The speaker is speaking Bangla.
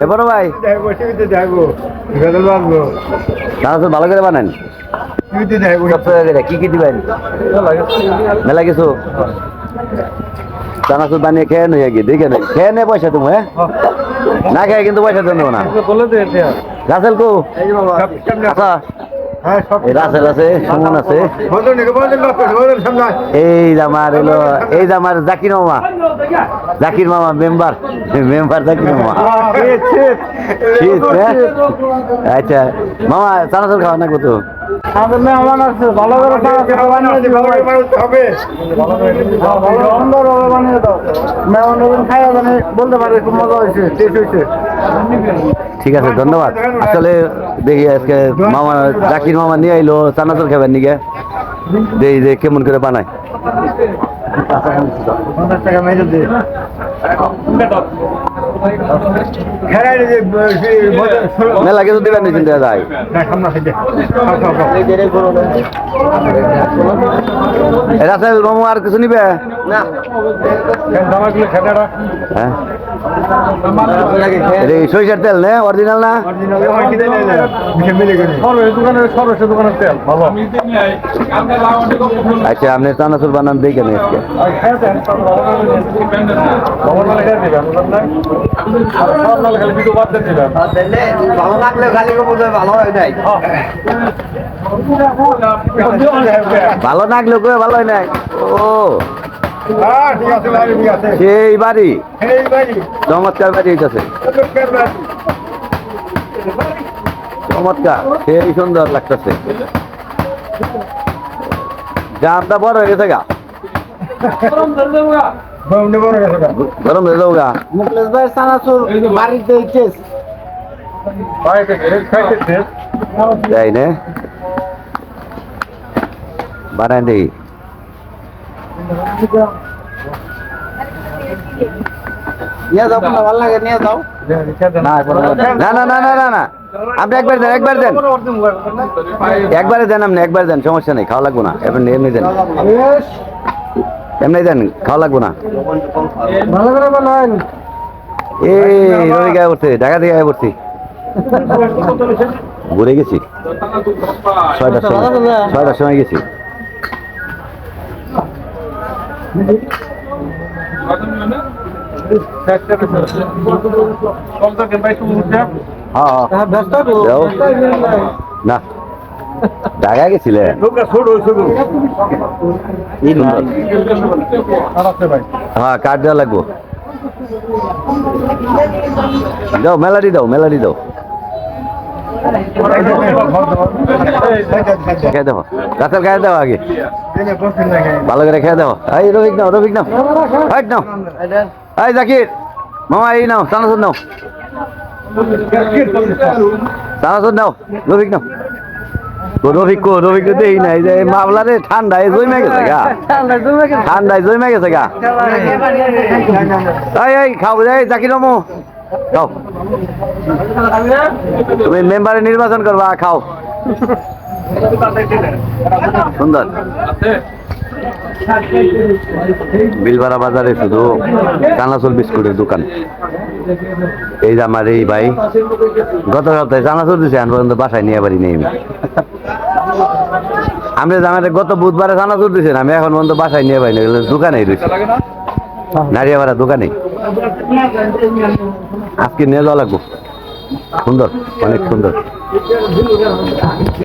এ বড় ভাই দেখব তো ভালো করে বানান। কি কি দিবেন? মেলা কিছু? চানাচুর বানিয়ে খেয়ে নই আগে দেখে নেই খেয়ে নে পয়সা তুমি হ্যাঁ? না খেয়ে কিন্তু পয়সা দেবো না। রাসেল কু? আচ্ছা। হ্যাঁ রাসেল আছে সুমন আছে। এই আমার এলো এই আমার জাকির মামা। জাকির মামা মেম্বার। মেম্বার জাকির মামা। শীত হ্যাঁ? আচ্ছা। মামা চানাচুর খাওয়া না কত জানে বলতে পারে খুব মজা হয়েছে টেস্ট হয়েছে। ঠিক আছে, ধন্যবাদ। আসলে দেখি আজকে মামা, জাকির মামা নিয়ে আইলো, চানাচুর খাবেন নিকে? দেখি যে কেমন করে বানায়। মেলা কিছু দিবেন নি চিন্তা যায় মামু আর কিছু নিবে? হ্যাঁ। সরিষার তেল না? অরিজিনাল না? আচ্ছা আপনি চানাচুর বানান দেখে নেই আজকে। ভালো লাগলে খালি ভালো হয় নাই ভালো লাগল ভালো হয় নাই। ও। আছে আছে। সেই বাড়ি? চমৎকার বাড়ি হইতেছে চমৎকার সেই সুন্দর লাগতেছে। বড় হয়ে গেছে গা। গরম হয়ে যাও গা মুকলেশ ভাই সানাসুর বাড়িতে ইটেস যাই নে। বানাই দেই। নিয়ে যাও কোনো ভালো লাগে নিয়ে যাও। না না। না না না না না আপনি একবার দেন একবার দেন। একবারে দেন আপনি একবার দেন সমস্যা নেই খাওয়া লাগবো না। এমনি এমনি দেন। এমনি দেন খাওয়া লাগবো না। ভালো করে বলেন। এই রবি গায়ে পড়ছে ঢাকা থেকে গায়ে পড়ছি। ঘুরে গেছি। ছয়টার সময় ছয়টার সময় গেছি। না। ঢাকা গেছিলে হ্যাঁ কার্ড দেওয়া লাগবো দাও মেলাডি দাও মেলাডি দাও খেয়ে দেবো। রাতের খেয়ে দাও আগে। ভালো করে খেয়ে দাও এই, রফিক নাও রফিক নাও। হাইট নাও। এই, জাকির। মামা, এই নাও চানাচুর নাও। চানাচুর নাও, রফিক নাও। রফিক কো রফিক তো দেই নাই যে মামলারে ঠান্ডায় জমে গেছে গা। ঠান্ডায় জমে গেছে গা। এই এই, খাও এই জাকির মামু। খাও। তুমি মেম্বারে নির্বাচন করবা, খাও। সুন্দর। বিলবাড়া বাজারে শুধু চানাচুর বিস্কুটের দোকান। এই যে আমার এই ভাই, গত সপ্তাহে চানাচুর দিছে আমি পর্যন্ত বাসায় নিয়ে বাড়ি নেই আমি। আমি জামাতে গত বুধবারে চানাচুর দিছেন আমি এখন পর্যন্ত বাসায় নিয়ে বাড়ি নেই দোকানেই রয়েছে। নারিয়াবাড়া দোকানে আজকে নিয়ে যাওয়া লাগবো। সুন্দর, অনেক সুন্দর।